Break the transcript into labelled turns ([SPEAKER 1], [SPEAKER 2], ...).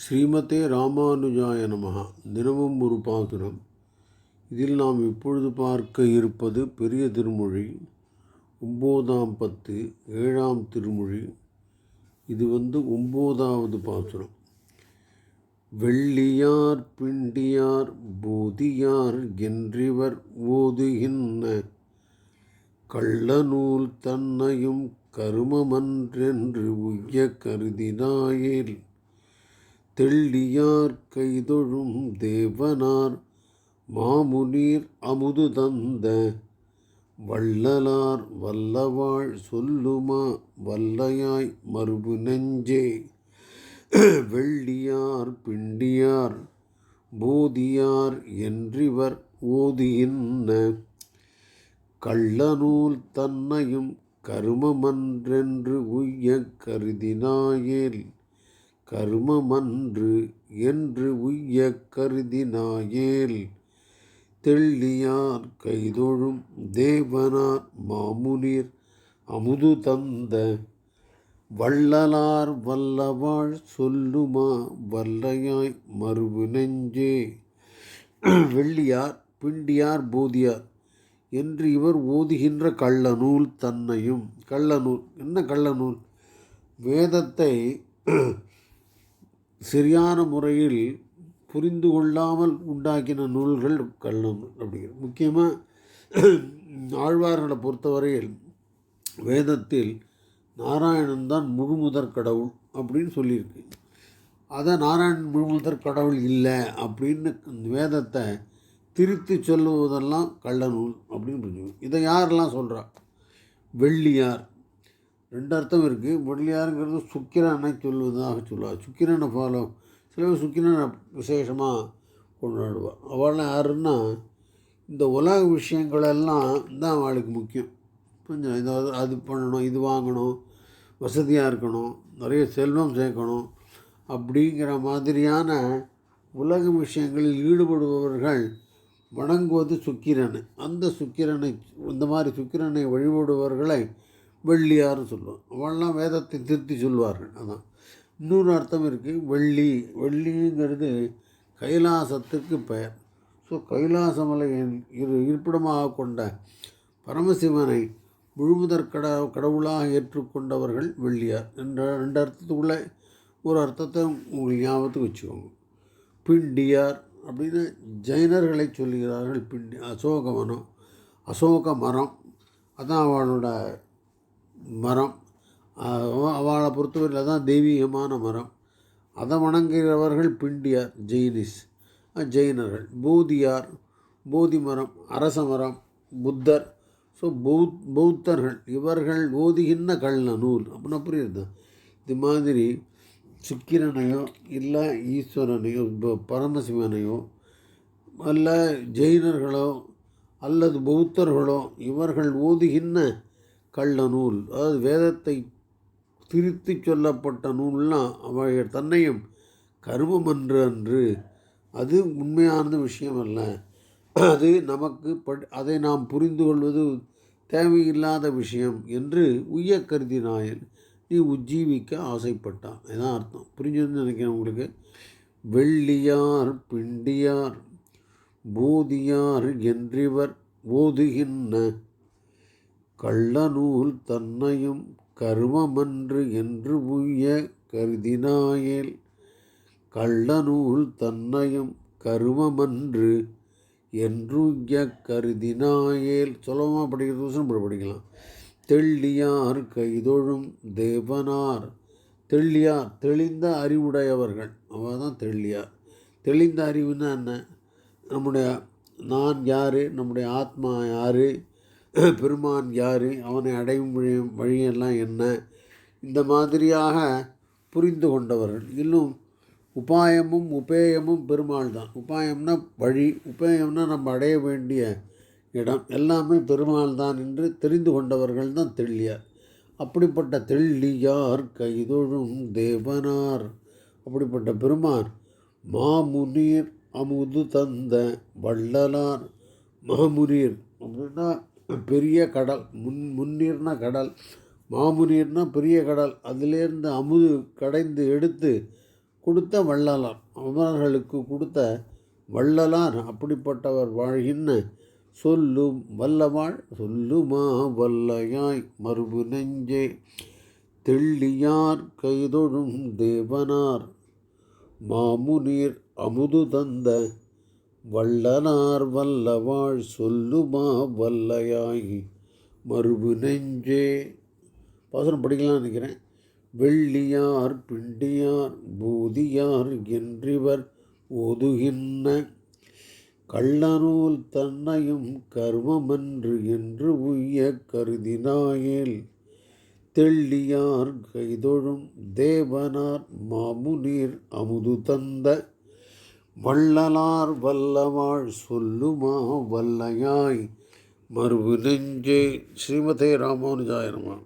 [SPEAKER 1] ஸ்ரீமதே ராமானுஜாய நமகா தினமும் ஒரு பாசுரம். இதில் நாம் இப்பொழுது பார்க்க இருப்பது பெரிய திருமொழி ஒம்போதாம் பத்து ஏழாம் திருமொழி. இது வந்து ஒம்போதாவது பாசுரம். வெள்ளியார் பிண்டியார் போதியார் என்றிவர் ஓதுகின்ற கள்ளநூல் தன்னையும் கருமமன்றென்று உய்ய கருதினாயேல். தெள்ளியார் கைதொழும் தேவனார் மாமுனீர் அமுது தந்த வள்ளலார் வல்லவாள் சொல்லுமா வல்லையாய் மறுபு நெஞ்சே. வெள்ளியார் பிண்டியார் போதியார் என்றிவர் ஓதியின்ன கள்ளநூல் தன்னையும் கருமமன்றென்று உய்ய கருதினாயேல். கருமமன்று என்று உய்ய கருதினாயேல். தெள்ளியார் கைதொழும் தேவனார் மாமுனிர் அமுது தந்த வள்ளலார் வல்லவாழ் சொல்லுமா வல்லையாய் மறுவு நெஞ்சே. வெள்ளியார் பிண்டியார் போதியார் என்று இவர் ஓதுகின்ற கள்ளநூல் தன்னையும் கள்ளநூல் என்ன கள்ளநூல்? வேதத்தை சரியான முறையில் புரிந்து கொள்ளாமல் உண்டாக்கின நூல்கள் கல்லம் அப்படிங்கிற முக்கியமாக ஆழ்வார்களை பொறுத்தவரையில் வேதத்தில் நாராயணன் தான் முழுமுதற் கடவுள் அப்படின்னு சொல்லியிருக்கு. அதை நாராயணன் முழுமுதற் கடவுள் இல்லை அப்படின்னு வேதத்தை திருத்தி சொல்லுவதெல்லாம் கள்ளநூல் அப்படின்னு புரிஞ்சுக்கணும். இதை யாரெல்லாம் சொல்கிறா வெள்ளியார். ரெண்டு அர்த்தம் இருக்குது வெள்ளியாருங்கிறது சுக்கிரனை சொல்வதாக சொல்லுவாள் சுக்கிரனை ஃபாலோ சில பேர் சுக்கிரனை விசேஷமாக கொண்டாடுவாள் அவள்லாம் யாருன்னா இந்த உலக விஷயங்களெல்லாம் தான் அவளுக்கு முக்கியம். கொஞ்சம் இதாவது அது பண்ணணும் இது வாங்கணும் வசதியாக இருக்கணும் நிறைய செல்வம் சேர்க்கணும் அப்படிங்கிற மாதிரியான உலக விஷயங்களில் ஈடுபடுபவர்கள் வணங்குவது சுக்கிரனை. அந்த சுக்கிரனை இந்த மாதிரி சுக்கிரனை வழிபடுபவர்களை வெள்ளியார்னு சொல்லுவோம் அவெல்லாம் வேதத்தை திருத்தி சொல்வார்கள். அதான். இன்னொரு அர்த்தம் இருக்குது வெள்ளி. வெள்ளிங்கிறது கைலாசத்துக்கு பெயர். ஸோ கைலாசமலை இரு இருப்பிடமாக கொண்ட பரமசிவனை முழுமுதற் கட கடவுளாக ஏற்றுக்கொண்டவர்கள் வெள்ளியார். என்ற ரெண்டு அர்த்தத்துக்குள்ளே ஒரு அர்த்தத்தை உங்களுக்கு ஞாபகத்துக்கு வச்சுக்கோங்க. பிண்டியார் அப்படின்னு ஜைனர்களை சொல்லுகிறார்கள். பிண்டி அசோக மனம் அசோக மரம் அதான் அவனோட மரம். அவளை பொறுத்தவரையில் தான் தெய்வீகமான மரம். அதை வணங்குகிறவர்கள் பிண்டியார் ஜெயினிஸ். ஜெயினர்கள். போதியார் போதி மரம் அரச மரம் புத்தர். ஸோ பௌத் பௌத்தர்கள். இவர்கள் ஓதுகின்ற கள்ள நூல். அப்படின்னா புரியுது இது மாதிரி சுக்கிரனையோ இல்லை ஈஸ்வரனையோ பரமசிவனையோ அல்ல ஜெயினர்களோ அல்லது பௌத்தர்களோ இவர்கள் ஓதுகின்ற கள்ள நூல். அதாவது வேதத்தை திரித்து சொல்லப்பட்ட நூல்லாம் அவைகள் தன்னையும் கருமமன்று அன்று அது உண்மையான விஷயம் அல்ல அது நமக்கு பட் அதை நாம் புரிந்து கொள்வது தேவையில்லாத விஷயம் என்று உய்ய கருதினாயன் நீ உஜ்ஜீவிக்க ஆசைப்பட்டான். இதான் அர்த்தம். புரிஞ்சதுன்னு நினைக்கிறேன் உங்களுக்கு. வெள்ளியார் பிண்டியார் போதியார் என்றிவர் ஓதுகின்ற கள்ளநூல் தன்னையும் கருமமன்று என்று உய்ய கருதினாயேல். கள்ளநூல் தன்னையும் கருமமன்று என்றுய்ய கருதினாயேல். சுலபமாக படிக்கிறது இப்படி படிக்கலாம். தெள்ளியார் கைதொழும் தேவனார். தெள்ளியார் தெளிந்த அறிவுடையவர்கள். அவள் தான் தெள்ளியார். தெளிந்த அறிவுன்னா என்ன? நம்முடைய நான் யார்? நம்முடைய ஆத்மா யார்? பெருமான் யார்? அவனை அடையும் வழி வழியெல்லாம் என்ன? இந்த மாதிரியாக புரிந்து கொண்டவர்கள். இன்னும் உபாயமும் உபேயமும் பெருமாள் தான். உபாயம்னா வழி உபேயம்னா நம்ம அடைய வேண்டிய இடம். எல்லாமே பெருமாள் தான் என்று தெரிந்து கொண்டவர்கள் தான் தெள்ளியார். அப்படிப்பட்ட தெள்ளியார் கைதொழும் தேவனார். அப்படிப்பட்ட பெருமான் மாமுனீர் அமுது தந்த வள்ளலார். மாமுனீர் அப்படின்னா பெரிய கடல் முன் முன்னீர்னா கடல் மாமுனீர்னா பெரிய கடல். அதிலேருந்து அமுது கடைந்து எடுத்து கொடுத்த வள்ளலார். அமரர்களுக்கு கொடுத்த வள்ளலார் அப்படிப்பட்டவர் வாழ்கின்ற சொல்லும் வல்லவாள் சொல்லுமா வல்லையாய் மறுபு நெஞ்சே. தெள்ளியார் கைதொழும் தேவனார் மாமுனீர் அமுது தந்த வள்ளலார் வல்லவாழ் சொல்லுமா வல்லையாய் மறுபு நெஞ்சே. பாசனம் படிக்கலாம் நினைக்கிறேன். வெள்ளியார் பிண்டியார் பூதியார் என்றிவர் ஓதுகின்ற கள்ளநூல் தன்னையும் கர்மமன்று என்று உய்ய கருதினாயேல். தெள்ளியார் கைதொழும் தேவனார் மாமுனீர் அமுது தந்த வள்ளலார் வல்லவாள் சொல்லுமா வல்லையாய் மறுவு நெஞ்சே. ஸ்ரீமதே ராமானுஜாயிரமா